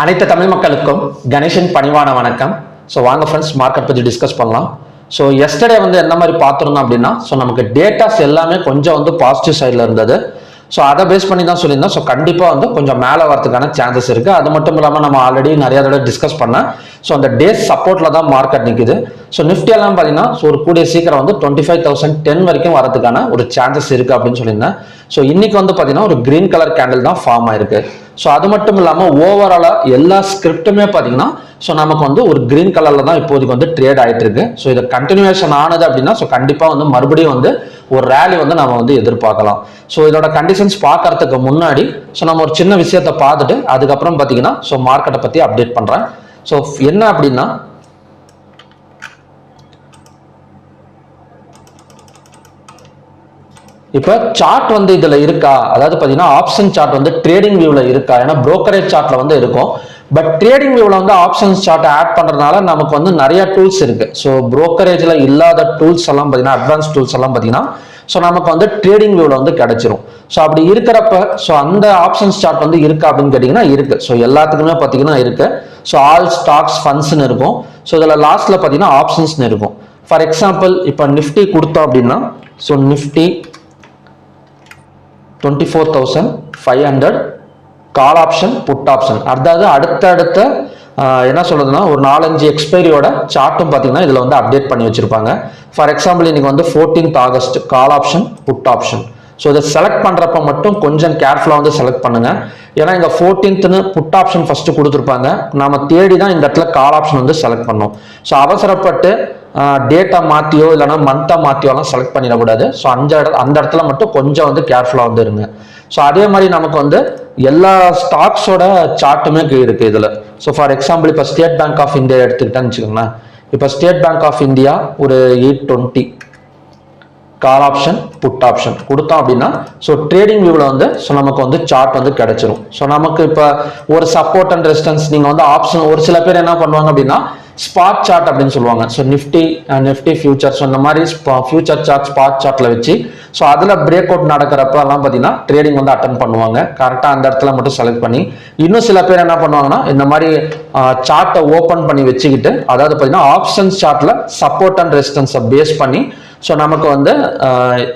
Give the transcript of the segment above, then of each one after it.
அனைத்து தமிழ் மக்களுக்கும் கணேசன் பணிவான வணக்கம். ஸோ வாங்க ஃப்ரெண்ட்ஸ் மார்க்கெட் பற்றி டிஸ்கஸ் பண்ணலாம். ஸோ எஸ்டர்டே வந்து என்ன மாதிரி பார்த்துருந்தோம் அப்படின்னா ஸோ நமக்கு டேட்டாஸ் எல்லாமே கொஞ்சம் வந்து பாசிட்டிவ் சைடில் இருந்தது. ஸோ அதை பேஸ் பண்ணி தான் சொல்லியிருந்தோம். ஸோ கண்டிப்பாக வந்து கொஞ்சம் மேலே வரதுக்கான சான்சஸ் இருக்குது அது மட்டும் இல்லாமல் நம்ம ஆல்ரெடி நிறைய தடவை டிஸ்கஸ் பண்ணேன் ஸோ அந்த டேஸ் சப்போர்ட்டில் தான் மார்க்கெட் நிற்குது ஸோ நிஃப்டியெல்லாம் பார்த்தீங்கன்னா ஸோ ஒரு கூடிய சீக்கிரம் வந்து டுவெண்ட்டி ஃபைவ் தௌசண்ட் டென் வரைக்கும் வரதுக்கான ஒரு சான்சஸ் இருக்குது அப்படின்னு சொல்லியிருந்தேன். ஸோ இன்றைக்கி வந்து பார்த்தீங்கன்னா ஒரு க்ரீன் கலர் கேண்டில் தான் ஃபார்ம் ஆயிருக்கு. ஸோ அது மட்டும் இல்லாமல் ஓவராலாக எல்லா ஸ்கிரிப்ட்டுமே பார்த்தீங்கன்னா ஸோ நமக்கு வந்து ஒரு கிரீன் கலரில் தான் இப்போதைக்கு வந்து ட்ரேட் ஆயிட்டு இருக்கு ஸோ இது கண்டினியூஷன் ஆனது அப்படின்னா ஸோ கண்டிப்பாக வந்து மறுபடியும் வந்து ஒரு ரேலி வந்து நம்ம வந்து எதிர்பார்க்கலாம். ஸோ இதோட கண்டிஷன்ஸ் பார்க்கறதுக்கு முன்னாடி ஸோ நம்ம ஒரு சின்ன விஷயத்தை பார்த்துட்டு அதுக்கப்புறம் பார்த்தீங்கன்னா ஸோ மார்க்கெட்டை பற்றி அப்டேட் பண்ணுறேன் ஸோ என்ன அப்படின்னா இப்போ சார்ட் வந்து இதில் இருக்கா? அதாவது பார்த்தீங்கன்னா ஆப்ஷன் சார்ட் வந்து ட்ரேடிங் வியூவில் இருக்கா? ஏன்னா ப்ரோக்கரேஜ் சார்ட்டில் வந்து இருக்கும். பட் ட்ரேடிங் வியூல வந்து ஆப்ஷன்ஸ் சார்ட்டை ஆட் பண்ணுறதுனால நமக்கு வந்து நிறைய டூல்ஸ் இருக்கு. ஸோ ப்ரோக்கரேஜில் இல்லாத டூல்ஸ் எல்லாம் பார்த்தீங்கன்னா அட்வான்ஸ் டூல்ஸ் எல்லாம் பார்த்தீங்கன்னா ஸோ நமக்கு வந்து ட்ரேடிங் வியூவில் வந்து கிடைச்சிரும். ஸோ அப்படி இருக்கிறப்ப ஸோ அந்த ஆப்ஷன்ஸ் சார்ட் வந்து இருக்கா அப்படின்னு கேட்டிங்கன்னா இருக்கு. ஸோ எல்லாத்துக்குமே பார்த்தீங்கன்னா இருக்கு. ஸோ ஆல் ஸ்டாக்ஸ் ஃபண்ட்ஸ்னு இருக்கும். ஸோ இதில் லாஸ்ட்டில் பார்த்தீங்கன்னா ஆப்ஷன்ஸ்னு இருக்கும். ஃபார் எக்ஸாம்பிள் இப்போ நிஃப்டி கொடுத்தோம் அப்படின்னா so Nifty twenty four thousand five hundred call option put option அதாவது அடுத்தடுத்த என்ன சொல்றதுன்னா ஒரு நாலஞ்சு எக்ஸ்பைரியோட சார்ட்டும் பார்த்தீங்கன்னா இதில் வந்து அப்டேட் பண்ணி வச்சிருப்பாங்க. ஃபார் எக்ஸாம்பிள் இன்னைக்கு வந்து fourteenth August call option put option so இதை செலக்ட் பண்ணுறப்ப மட்டும் கொஞ்சம் கேர்ஃபுல்லாக வந்து செலக்ட் பண்ணுங்க. ஏன்னா இங்கே ஃபோர்டீன்த்னு புட் ஆப்ஷன் ஃபஸ்ட்டு கொடுத்துருப்பாங்க. நம்ம தேடி தான் இந்த இடத்துல கால் ஆப்ஷன் வந்து செலக்ட் பண்ணோம். ஸோ அவசரப்பட்டு டேட்டா மாற்றியோ இல்லைனா மந்த்தை மாற்றியோலாம் செலக்ட் பண்ணிடக்கூடாது. ஸோ அந்த இட அந்த இடத்துல மட்டும் கொஞ்சம் வந்து கேர்ஃபுல்லாக வந்து இருங்க. ஸோ அதே மாதிரி நமக்கு வந்து எல்லா ஸ்டாக்ஸோட சார்ட்டுமே இருக்கு இதில். ஸோ ஃபார் எக்ஸாம்பிள் இப்போ ஸ்டேட் பேங்க் ஆஃப் இந்தியா எடுத்துக்கிட்டேன்னு வச்சுக்கோங்களேன். இப்போ ஸ்டேட் பேங்க் ஆஃப் இந்தியா ஒரு eight twenty call option put option கொடுத்தோம் அப்படின்னா ஸோ ட்ரேடிங் வியூவில் வந்து ஸோ நமக்கு வந்து சார்ட் வந்து கிடைச்சிரும். ஸோ நமக்கு இப்போ ஒரு சப்போர்ட் அண்ட் ரெசிஸ்டன்ஸ் நீங்கள் வந்து ஆப்ஷன் ஒரு சில பேர் என்ன பண்ணுவாங்க அப்படின்னா ஸ்பாட் சார்ட் அப்படின்னு சொல்லுவாங்க. So Nifty Nifty future so இந்த மாதிரி ஃபியூச்சர் சார்ட் ஸ்பாட் சார்ட்ல வச்சு ஸோ அதில் பிரேக் அவுட் நடக்கிறப்ப எல்லாம் பார்த்தீங்கன்னா ட்ரேடிங் வந்து அட்டன் பண்ணுவாங்க. கரெக்டாக அந்த இடத்துல மட்டும் செலக்ட் பண்ணி இன்னும் சில பேர் என்ன பண்ணுவாங்கன்னா இந்த மாதிரி சார்ட்டை ஓப்பன் பண்ணி வச்சுக்கிட்டு அதாவது பார்த்தீங்கன்னா ஆப்ஷன்ஸ் சார்ட்டில் சப்போர்ட் அண்ட் ரெசிஸ்டன்ஸை பேஸ் பண்ணி ஸோ நமக்கு வந்து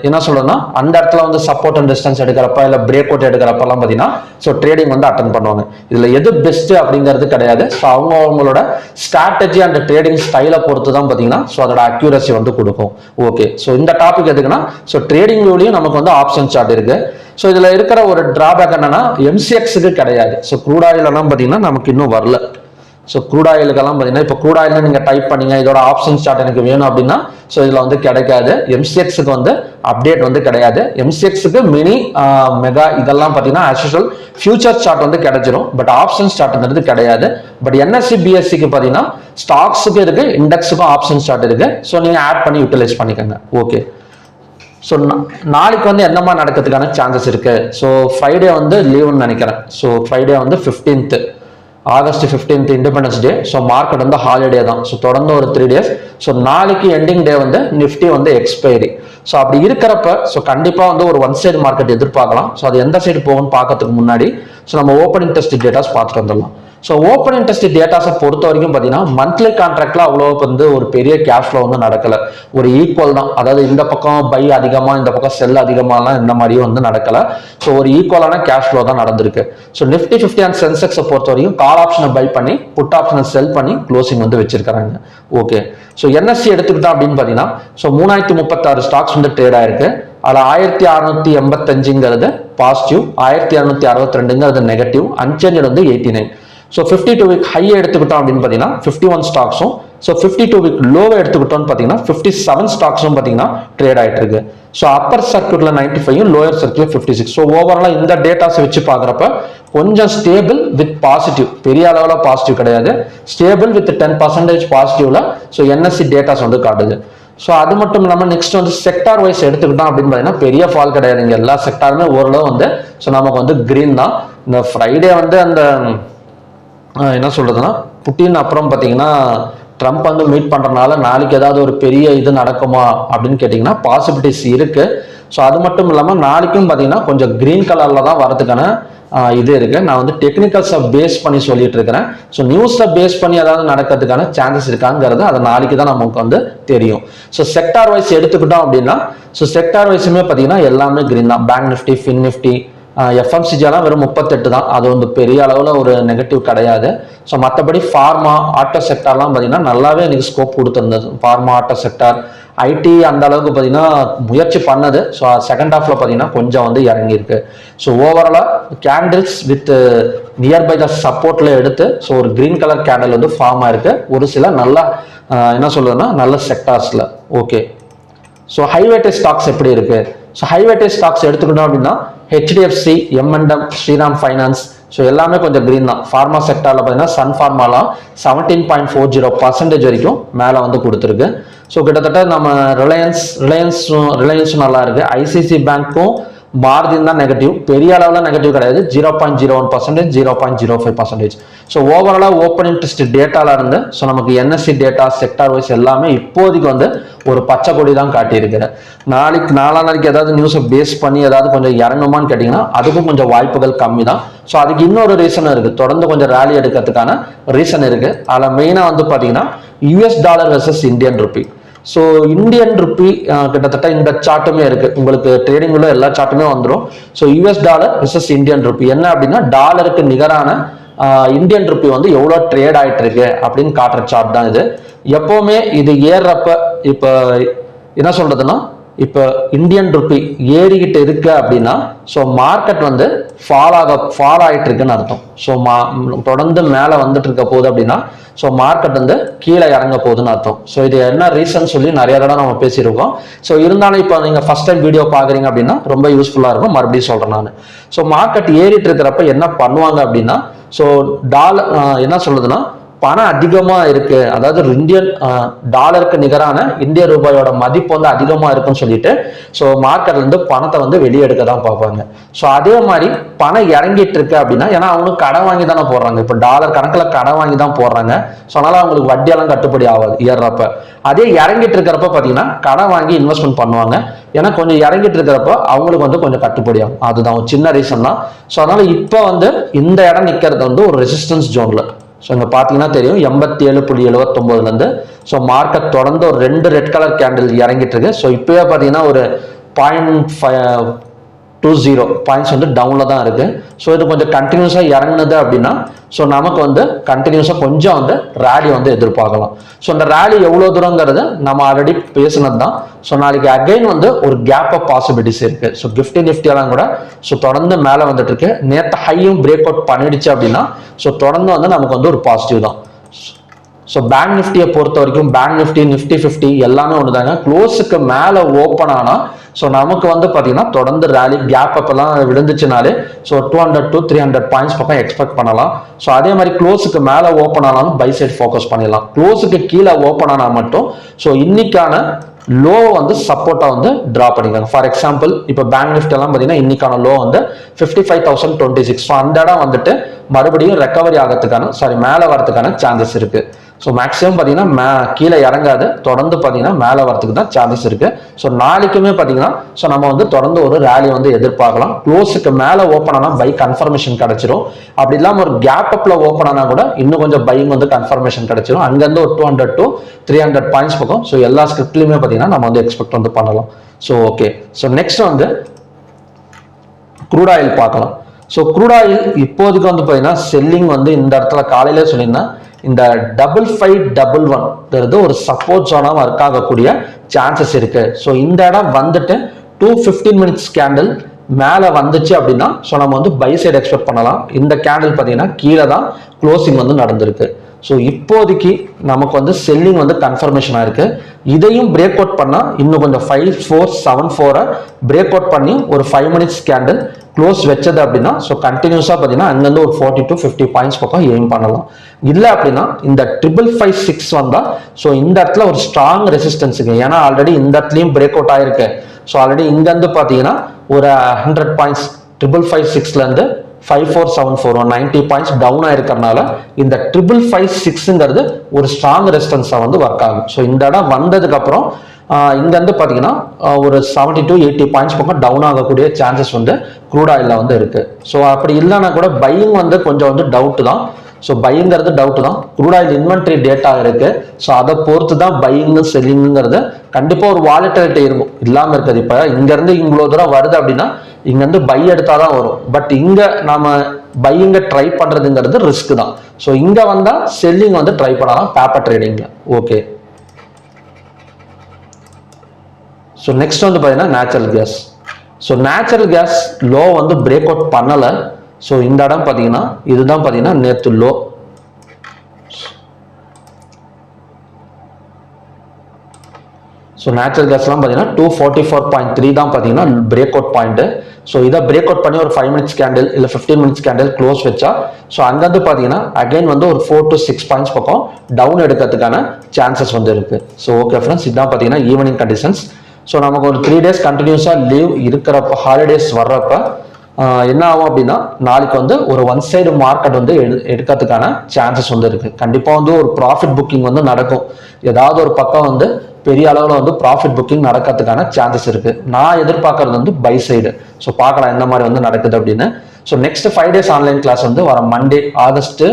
என்ன சொல்றதுன்னா அந்த இடத்துல வந்து சப்போர்ட் அண்ட் டிஸ்டன்ஸ் எடுக்கிறப்ப இல்லை பிரேக் அவுட் எடுக்கிறப்பெல்லாம் பார்த்தீங்கன்னா ஸோ ட்ரேடிங் வந்து அட்டன் பண்ணுவாங்க. இதில் எது பெஸ்ட் அப்படிங்கிறது கிடையாது. ஸோ அவங்க அவங்களோட ஸ்ட்ராட்டஜி அண்ட் ட்ரேடிங் ஸ்டைலை பொறுத்து தான் பார்த்தீங்கன்னா ஸோ அதோட அக்யூரசி வந்து கொடுக்கும். ஓகே ஸோ இந்த டாபிக் எதுக்குன்னா ஸோ ட்ரேடிங் நமக்கு வந்து ஆப்ஷன் சார்ட் இருக்குது ஸோ இதில் இருக்கிற ஒரு டிராபேக் என்னன்னா எம்சிஎக்ஸுக்கு கிடையாது. ஸோ க்ரூட் ஆயிலெல்லாம் பார்த்தீங்கன்னா நமக்கு இன்னும் வரல. ஸோ க்ரூட் ஆயிலுக்கெல்லாம் பார்த்தீங்கன்னா இப்போ க்ரூட் ஆயில் நீங்கள் டைப் பண்ணீங்க இதோட ஆப்ஷன் சார்ட் எனக்கு வேணும் அப்படின்னா ஸோ இதில் வந்து கிடைக்காது. எம்சிஎக்ஸுக்கு வந்து அப்டேட் வந்து கிடையாது. எம்சிஎக்ஸுக்கு மினி மெகா இதெல்லாம் பார்த்தீங்கன்னா ஆஸ் யூஷுவல் ஃபியூச்சர் சார்ட் வந்து கிடைச்சிரும். பட் ஆப்ஷன் சார்ட்ன்றது கிடையாது. பட் என்எஸ்சி பிஎஸ்சிக்கு பார்த்தீங்கன்னா ஸ்டாக்ஸுக்கு இருக்கு இண்டெக்ஸுக்கும் ஆப்ஷன் சார்ட் இருக்கு. ஸோ நீங்கள் ஆட் பண்ணி யூட்டிலைஸ் பண்ணிக்கோங்க. ஓகே ஸோ நாளைக்கு வந்து என்ன மாதிரி நடக்கிறதுக்கான சான்சஸ் இருக்குது ஸோ ஃப்ரைடே வந்து லீவுன்னு நினைக்கிறேன். ஸோ ஃப்ரைடே வந்து fifteenth August fifteenth Independence Day so market வந்து ஹாலிடே தான். ஸோ தொடர்ந்து ஒரு த்ரீ டேஸ் ஸோ நாளைக்கு எண்டிங் டே வந்து நிஃப்டி வந்து எக்ஸ்பைரி ஸோ அப்படி இருக்கிறப்ப ஸோ கண்டிப்பாக வந்து ஒரு ஒன் சைடு மார்க்கெட் எதிர்பார்க்கலாம். ஸோ அது எந்த சைடு போகும்னு பார்க்கறதுக்கு முன்னாடி ஸோ நம்ம ஓப்பனிங் டெஸ்ட் டேட்டாஸ் பார்த்துட்டு வந்துடலாம். ஸோ ஓப்பன் இன்ட்ரெஸ்ட் டேட்டாஸை பொறுத்த வரைக்கும் பார்த்தீங்கன்னா மந்த்லி கான்ட்ராக்டில் அவ்வளோ வந்து ஒரு பெரிய கேஷ் ஃப்ளோ வந்து நடக்கல. ஒரு ஈக்குவல் தான். அதாவது இந்த பக்கம் பை அதிகமாக இந்த பக்கம் செல் அதிகமாலாம் இந்த மாதிரியும் வந்து நடக்கலை. ஸோ ஒரு ஈக்குவலான கேஷ் ஃப்ளோ தான் நடந்திருக்கு. ஸோ நிஃப்டி ஃபிஃப்டி அண்ட் சென்செக்ஸை பொறுத்த வரைக்கும் கால் ஆப்ஷனை பை பண்ணி புட் ஆப்ஷனை செல் பண்ணி க்ளோசிங் வந்து வச்சிருக்கிறாங்க. ஓகே ஸோ என்எஸ்சி எடுத்துக்கிட்டோம் அப்படின்னு பார்த்தீங்கன்னா ஸோ மூணாயிரத்தி முப்பத்தாறு ஸ்டாக்ஸ் வந்து ட்ரேட் ஆயிருக்கு. அதில் ஆயிரத்தி அறுநூத்தி எண்பத்தஞ்சுங்கிறது பாசிட்டிவ் ஆயிரத்தி அறுநூத்தி அறுபத்தி ரெண்டுங்கிறது நெகட்டிவ் அன்சேஞ்சு வந்து eighty nine so fifty two week ஹையை எடுத்துக்கிட்டோம் அப்படின்னு பார்த்தீங்கன்னா ஃபிஃப்டி ஒன் ஸ்டாக்ஸும் ஸோ ஃபிஃப்டி டூ வீக் லோவை எடுத்துக்கிட்டோம்னு பார்த்தீங்கன்னா ஃபிஃப்டி செவன் ஸ்டாக்ஸும் பார்த்தீங்கன்னா ட்ரேட் ஆகிட்டு இருக்கு so upper சர்க்கியூட்ல ninety five lower circuit fifty six so ஓவராலாக இந்த டேட்டாஸை வச்சு பார்க்குறப்ப கொஞ்சம் ஸ்டேபிள் வித் பாசிட்டிவ் பெரிய அளவில் பாசிட்டிவ் கிடையாது. ஸ்டேபிள் வித் டென் பர்சன்டேஜ் பாசிட்டிவ்ல ஸோ என்எஸ்சி டேட்டாஸ் வந்து காட்டுது. ஸோ அது மட்டும் இல்லாமல் நெக்ஸ்ட் வந்து செக்டார் வைஸ் எடுத்துக்கிட்டோம் அப்படின்னு பார்த்தீங்கன்னா பெரிய ஃபால் கிடையாது. இங்கே எல்லா செக்டாருமே ஓரளவு வந்து ஸோ நமக்கு வந்து க்ரீன் தான். இந்த ஃப்ரைடே வந்து அந்த என்ன சொல்கிறதுனா புட்டின் அப்புறம் பார்த்தீங்கன்னா ட்ரம்ப் வந்து மீட் பண்ணுறனால நாளைக்கு ஏதாவது ஒரு பெரிய இது நடக்குமா அப்படின்னு கேட்டிங்கன்னா பாசிபிலிட்டிஸ் இருக்குது ஸோ அது மட்டும் இல்லாமல் நாளைக்கும் பார்த்தீங்கன்னா கொஞ்சம் க்ரீன் கலரில் தான் வரதுக்கான இது இருக்குது நான் வந்து டெக்னிக்கல்ஸை பேஸ் பண்ணி சொல்லிட்டு இருக்கிறேன். ஸோ நியூஸை பேஸ் பண்ணி ஏதாவது நடக்கிறதுக்கான சான்சஸ் இருக்காங்கிறது அது நாளைக்கு தான் நமக்கு வந்து தெரியும். ஸோ செக்டார் வைஸ் எடுத்துக்கிட்டோம் அப்படின்னா ஸோ செக்டார் வைஸுமே பார்த்தீங்கன்னா எல்லாமே க்ரீன் தான். பேங்க் நிஃப்டி ஃபின் நிஃப்டி எஃப்எம்சிஜியெல்லாம் வெறும் முப்பத்தெட்டு தான். அது வந்து பெரிய அளவில் ஒரு நெகட்டிவ் கிடையாது. ஸோ மற்றபடி ஃபார்மா ஆட்டோ செக்டார்லாம் பார்த்திங்கன்னா நல்லாவே எனக்கு ஸ்கோப் கொடுத்துருந்தது. ஃபார்மா ஆட்டோ செக்டார் ஐடி அந்த அளவுக்கு பார்த்தீங்கன்னா முயற்சி பண்ணது. ஸோ செகண்ட் ஹாஃப்ல பார்த்தீங்கன்னா கொஞ்சம் வந்து இறங்கியிருக்கு. ஸோ ஓவராலாக கேண்டில்ஸ் வித் நியர்பை த சப்போர்ட்ல எடுத்து ஸோ ஒரு க்ரீன் கலர் கேண்டில் வந்து ஃபார்ம் ஆயிருக்கு. ஒரு சில நல்ல என்ன சொல்கிறதுன்னா நல்ல செக்டார்ஸில் okay so high weightage stocks எப்படி இருக்குது ஸோ ஹைவேட்டேஜ் ஸ்டாக்ஸ் எடுத்துக்கிட்டோம் அப்படின்னா HDFC momentum Shriram finance so எல்லாமே கொஞ்சம் க்ரீன் தான். ஃபார்மா செக்டாரில் பார்த்தீங்கன்னா Sun ஃபார்மாலாம் seventeen point four zero percentage வரைக்கும் மேலே வந்து கொடுத்துருக்கு. ஸோ கிட்டத்தட்ட நம்ம ரிலையன்ஸ் ரிலையன்ஸும் ரிலையன்ஸும் நல்லா இருக்குது ஐசிசி பேங்க்கும் மார்ஜின் தான் நெகட்டிவ் பெரிய அளவில் நெகட்டிவ் கிடையாது. Zero point zero one percentage zero point zero five percentage so ஓவராலாக ஓப்பன் இன்ட்ரெஸ்ட் டேட்டாவில் இருந்து ஸோ நமக்கு என்எஸ்சி டேட்டா செக்டார் வைஸ் எல்லாமே இப்போதைக்கு வந்து ஒரு பச்சை கொடி தான் காட்டியிருக்கிறேன் நாளைக்கு நாலா நாளைக்கு ஏதாவது நியூஸை பேஸ் பண்ணி ஏதாவது கொஞ்சம் இறங்குமான்னு கேட்டிங்கன்னா அதுக்கும் கொஞ்சம் வாய்ப்புகள் கம்மி தான். ஸோ அதுக்கு இன்னொரு ரீசன் இருக்குது தொடர்ந்து கொஞ்சம் ரேலி எடுக்கிறதுக்கான ரீசன் இருக்குது அதில் மெயினாக வந்து பார்த்தீங்கன்னா US dollar versus Indian rupee so Indian rupee கிட்டத்தட்ட இந்த சார்ட்டுமே இருக்கு. உங்களுக்கு ட்ரேடிங் உள்ள எல்லா சார்ட்டுமே வந்துடும் so US dollar versus Indian rupee என்ன அப்படின்னா டாலருக்கு நிகரான uh, இந்தியன் ருப்பி வந்து எவ்வளோ ட்ரேட் ஆகிட்டு இருக்கு அப்படின்னு காட்டுற சார்ட் தான் இது. எப்போவுமே இது ஏறுறப்ப இப்போ என்ன சொல்றதுன்னா இப்போ இந்தியன் ருப்பி ஏறிக்கிட்டு இருக்கு அப்படின்னா ஸோ மார்க்கெட் வந்து ஃபால் ஆக ஃபால் ஆகிட்டு இருக்குன்னு அர்த்தம். ஸோ மா தொடர்ந்து மேலே வந்துட்டு இருக்க போகுது அப்படின்னா ஸோ மார்க்கெட் வந்து கீழே இறங்க போகுதுன்னு அர்த்தம். ஸோ இது என்ன ரீசன் சொல்லி நிறைய தடவை நம்ம பேசியிருக்கோம். ஸோ இருந்தாலும் இப்போ நீங்கள் ஃபர்ஸ்ட் டைம் வீடியோ பார்க்குறீங்க அப்படின்னா ரொம்ப யூஸ்ஃபுல்லாக இருக்கும். மறுபடியும் சொல்கிறேன் நான். ஸோ மார்க்கெட் ஏறிட்டு இருக்கிறப்ப என்ன பண்ணுவாங்க அப்படின்னா ஸோ டால் என்ன சொல்லுதுன்னா பணம் அதிகமா இருக்கு. அதாவது இந்தியன் டாலருக்கு நிகரான இந்திய ரூபாயோட மதிப்பு வந்து அதிகமா இருக்குன்னு சொல்லிட்டு ஸோ மார்க்கெட்ல இருந்து பணத்தை வந்து வெளியே எடுக்க தான் பார்ப்பாங்க. ஸோ அதே மாதிரி பணம் இறங்கிட்டு இருக்கு அப்படின்னா ஏன்னா அவங்க கடன் வாங்கி தானே போடுறாங்க. இப்போ டாலர் கணக்கில் கடன் வாங்கி தான் போடுறாங்க. ஸோ அதனால அவங்களுக்கு வட்டியெல்லாம் கட்டுப்படி ஆகாது ஏறுறப்ப. அதே இறங்கிட்டு இருக்கிறப்ப பார்த்தீங்கன்னா கடன் வாங்கி இன்வெஸ்ட்மெண்ட் பண்ணுவாங்க. ஏன்னா கொஞ்சம் இறங்கிட்டு இருக்கிறப்ப அவங்களுக்கு வந்து கொஞ்சம் கட்டுப்படி ஆகும். அதுதான் ஒரு சின்ன ரீசன் தான். ஸோ அதனால இப்போ வந்து இந்த இடம் நிற்கிறது வந்து ஒரு ரெசிஸ்டன்ஸ் ஜோன்ல ஸோ இங்கே பார்த்தீங்கன்னா தெரியும் எண்பத்தி ஏழு புள்ளி எழுபத்தொம்போதுலேருந்து ஸோ மார்க்கெட் தொடர்ந்து ஒரு ரெண்டு ரெட் கலர் கேண்டில் இறங்கிட்டு இருக்கு. ஸோ இப்போயே பார்த்தீங்கன்னா ஒரு point five two zero points வந்து டவுனில் தான் இருக்கு. ஸோ இது கொஞ்சம் கண்டினியூஸாக இறங்குனது அப்படின்னா ஸோ நமக்கு வந்து கண்டினியூஸாக கொஞ்சம் வந்து ரேலி வந்து எதிர்பார்க்கலாம். ஸோ இந்த ரேலி எவ்வளோ தூரங்கிறது நம்ம ஆல்ரெடி பேசினது தான் ஸோ நாளைக்கு அகைன் வந்து ஒரு கேப் ஆஃப் பாசிபிலிட்டிஸ் இருக்கு. ஸோ கிஃப்டி நிஃப்டியெல்லாம் கூட ஸோ தொடர்ந்து மேலே வந்துட்டு இருக்கு. நேற்று ஹையும் பிரேக் அவுட் பண்ணிடுச்சு அப்படின்னா ஸோ தொடர்ந்து வந்து நமக்கு வந்து ஒரு பாசிட்டிவ் தான். ஸோ பேங்க் நிஃப்டியை பொறுத்த வரைக்கும் பேங்க் நிஃப்டி நிஃப்டி ஃபிஃப்டி எல்லாமே ஒன்று தாங்க க்ளோஸுக்கு மேலே ஓப்பன் ஆனால் ஸோ நமக்கு வந்து பார்த்தீங்கன்னா தொடர்ந்து ரேலி கேப் அப்பெல்லாம் விழுந்துச்சுனாலே so two hundred to three hundred points பக்கம் எக்ஸ்பெக்ட் பண்ணலாம். ஸோ அதே மாதிரி க்ளோஸுக்கு மேலே ஓப்பன் ஆனாலும் பை சைட் ஃபோக்கஸ் பண்ணிடலாம். க்ளோஸுக்கு கீழே ஓப்பன் ஆனால் மட்டும் ஸோ இன்னைக்கான லோ வந்து சப்போர்ட்டாக வந்து ட்ரா பண்ணிக்கலாம் ஃபார் எக்ஸாம்பிள் இப்போ பேங்க் நிஃப்டி எல்லாம் பார்த்தீங்கன்னா இன்னைக்கான லோ வந்து fifty five thousand twenty six so அந்த இடம் வந்துட்டு மறுபடியும் ரெக்கவரி ஆகிறதுக்கான சாரி மேலே வரதுக்கான சான்சஸ் இருக்குது ஸோ மேக்ஸிமம் பார்த்தீங்கன்னா மே கீழே இறங்காது. தொடர்ந்து பார்த்தீங்கன்னா மேலே வரத்துக்கு தான் சான்சஸ் இருக்குது ஸோ நாளைக்குமே பார்த்தீங்கன்னா ஸோ நம்ம வந்து தொடர்ந்து ஒரு ரேலி வந்து எதிர்பார்க்கலாம். க்ளோஸுக்கு மேலே ஓப்பன் ஆனால் பை கன்ஃபர்மேஷன் கிடைச்சிரும். அப்படி இல்லாமல் ஒரு கேப் அப்பில் ஓப்பன் ஆனால் கூட இன்னும் கொஞ்சம் பைங் வந்து கன்ஃபர்மேஷன் கிடச்சிரும். அங்கேருந்து ஒரு two hundred to three hundred points பக்கம். ஸோ எல்லா ஸ்கிரிப்ட்லையுமே பார்த்தீங்கன்னா நம்ம வந்து எக்ஸ்பெக்ட் வந்து பண்ணலாம். ஸோ ஓகே ஸோ நெக்ஸ்ட் வந்து க்ரூட் ஆயில் பார்க்கலாம். ஸோ க்ரூட் ஆயில் இப்போதைக்கு வந்து பார்த்தீங்கன்னா செல்லிங் வந்து இந்த இடத்துல காலையிலே சொல்லியிருந்தேன். இந்த டபுள் ஃபைவ் டபுள் ஒன்ங்கிறது ஒரு சப்போர்ட் ஜோனாக ஒர்க் ஆகக்கூடிய சான்சஸ் இருக்கு. ஸோ இந்த இடம் வந்துட்டு டூ ஃபிஃப்டீன் மினிட்ஸ் கேண்டில் மேலே வந்துச்சு அப்படின்னா ஸோ நம்ம வந்து பை சைடு எக்ஸ்பெக்ட் பண்ணலாம். இந்த கேண்டில் பார்த்தீங்கன்னா கீழே தான் க்ளோசிங் வந்து நடந்திருக்கு. ஸோ இப்போதைக்கு நமக்கு வந்து செல்லிங் வந்து கன்ஃபர்மேஷன் ஆயிருக்கு இதையும் பிரேக் அவுட் பண்ணால் இன்னும் கொஞ்சம் ஃபைவ் ஃபோர் செவன் ஃபோரை பிரேக் அவுட் பண்ணி ஒரு ஃபைவ் மினிட்ஸ் கேண்டில் க்ளோஸ் வச்சது அப்படின்னா ஸோ கண்டினியூஸாக பார்த்தீங்கன்னா அங்கேருந்து ஒரு ஃபார்ட்டி டு ஃபிஃப்டி பாயிண்ட்ஸ் பக்கம் எய்ம் பண்ணலாம். இல்லை அப்படின்னா இந்த ட்ரிபிள் ஃபைவ் சிக்ஸ் வந்தால் ஸோ இந்த இடத்துல ஒரு ஸ்ட்ராங் ரெசிஸ்டன்ஸுக்கு ஏன்னா ஆல்ரெடி இந்த இடத்துலையும் பிரேக் அவுட் ஆயிருக்கு. ஸோ ஆல்ரெடி இங்கேருந்து பார்த்தீங்கன்னா ஒரு hundred points triple five சிக்ஸ்லேருந்து five four seven four one ninety points down ஆயிருக்கிறனால இந்த ட்ரிபிள் ஃபைவ் சிக்ஸுங்கிறது ஒரு ஸ்ட்ராங் ரெசிஸ்டன்ஸாக வந்து ஒர்க் ஆகும். ஸோ இந்த இடம் வந்ததுக்கப்புறம் இங்கேருந்து பார்த்தீங்கன்னா ஒரு செவன்ட்டி டு எயிட்டி பாயிண்ட்ஸ் பக்கம் டவுன் ஆகக்கூடிய சான்சஸ் வந்து க்ரூட் ஆயிலில் வந்து இருக்கு. ஸோ அப்படி இல்லைன்னா கூட பையிங் வந்து கொஞ்சம் வந்து டவுட்டு தான். ஸோ பைங்கிறது டவுட் தான். க்ரூட் ஆயில் இன்வென்ட்ரி டேட்டா இருக்கு. ஸோ அதை பொறுத்து தான் பையிங்கு செல்லிங்கிறது கண்டிப்பாக ஒரு வாலட்டிலிட்டி இருக்கும். இல்லாமல் இருக்குது. இப்போ இங்கேருந்து இவ்வளோ தூரம் வருது அப்படின்னா இங்கேருந்து பை எடுத்தால் தான் வரும். பட் இங்கே நாம பையிங்க ட்ரை பண்ணுறதுங்கிறது ரிஸ்க் தான். ஸோ இங்கே வந்தால் செல்லிங் வந்து ட்ரை பண்ணலாம். பேப்பர் ட்ரேடிங்கில் ஓகே ஸோ நெக்ஸ்ட் வந்து பார்த்தீங்கன்னா natural gas so natural gas low வந்து பிரேக் அவுட் பண்ணலை. ஸோ இந்த இடம் பார்த்தீங்கன்னா இதுதான் பார்த்தீங்கன்னா நேற்று லோ ஸோ நேச்சுரல் கேஸ்லாம் பார்த்தீங்கன்னா two forty four point three தான் பார்த்தீங்கன்னா பிரேக் அவுட் பாயிண்ட்டு ஸோ இதை பிரேக் அவுட் பண்ணி ஒரு ஃபைவ் மினிட்ஸ் கேண்டில் இல்லை ஃபிஃப்டீன் மினிட்ஸ் கேண்டில் க்ளோஸ் வச்சா ஸோ அங்கேருந்து பார்த்தீங்கன்னா அகைன் வந்து ஒரு ஃபோர் டு சிக்ஸ் பாயிண்ட்ஸ் பக்கம் டவுன் எடுக்கிறதுக்கான சான்சஸ் வந்து இருக்குது ஸோ ஓகே ஃப்ரெண்ட்ஸ் இதுதான் பார்த்தீங்கன்னா ஈவினிங் கண்டிஷன்ஸ் ஸோ நமக்கு ஒரு த்ரீ டேஸ் கண்டினியூஸாக லீவ் இருக்கிறப்ப ஹாலிடேஸ் வர்றப்ப என்ன ஆகும் அப்படின்னா நாளைக்கு வந்து ஒரு ஒன் சைடு மார்க்கெட் வந்து எடு எடுக்கிறதுக்கான சான்சஸ் வந்து இருக்குது கண்டிப்பாக வந்து ஒரு ப்ராஃபிட் புக்கிங் வந்து நடக்கும். ஏதாவது ஒரு பக்கம் வந்து பெரிய அளவில் வந்து ப்ராஃபிட் புக்கிங் நடக்கிறதுக்கான சான்சஸ் இருக்குது நான் எதிர்பார்க்கறது வந்து பை சைடு ஸோ பார்க்கலாம் என்ன மாதிரி வந்து நடக்குது அப்படின்னு. So next five days online class வந்து வர Monday August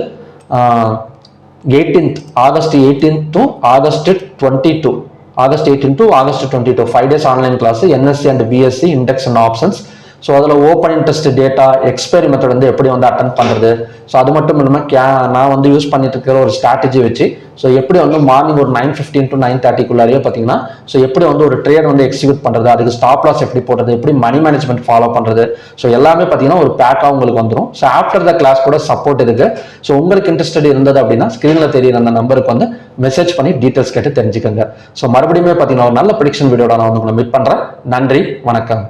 eighteenth August eighteenth to August twenty two August 18 to August 22. Five days online class, NSC and BSc index and options. So அதில் open interest data expiry method வந்து எப்படி வந்து attend பண்ணுறது so அது மட்டும் இல்லாமல் கே நான் வந்து யூஸ் பண்ணிட்டு இருக்கிற ஒரு ஸ்ட்ராட்டஜி வச்சு ஸோ எப்படி வந்து மார்னிங் ஒரு நைன் ஃபிஃப்டீன் டு நைன் தேர்ட்டிக்குள்ளாரியே பார்த்தீங்கன்னா ஸோ எப்படி வந்து ஒரு ட்ரேட் வந்து எக்ஸிக்யூட் பண்ணுறது அதுக்கு ஸ்டாப் லாஸ் எப்படி போடுறது? எப்படி மணி மேனேஜ்மெண்ட் ஃபாலோ பண்ணுறது ஸோ எல்லாமே பார்த்தீங்கன்னா ஒரு பேக்காக உங்களுக்கு வந்துடும் ஸோ ஆஃப்டர் த கிளாஸ் கூட சப்போர்ட் இருக்குது ஸோ உங்களுக்கு இன்ட்ரெஸ்டட் இருந்தது அப்படின்னா ஸ்க்ரீனில் தெரியுற அந்த நம்பருக்கு வந்து மெசேஜ் பண்ணி டீட்டெயில்ஸ் கேட்டு தெரிஞ்சுக்கோங்க. ஸோ மறுபடியும் பார்த்தீங்கன்னா ஒரு நல்ல ப்ரிடிக்ஷன் வீடியோட நான் வந்து உங்களை மீட் பண்ணுறேன் நன்றி வணக்கம்.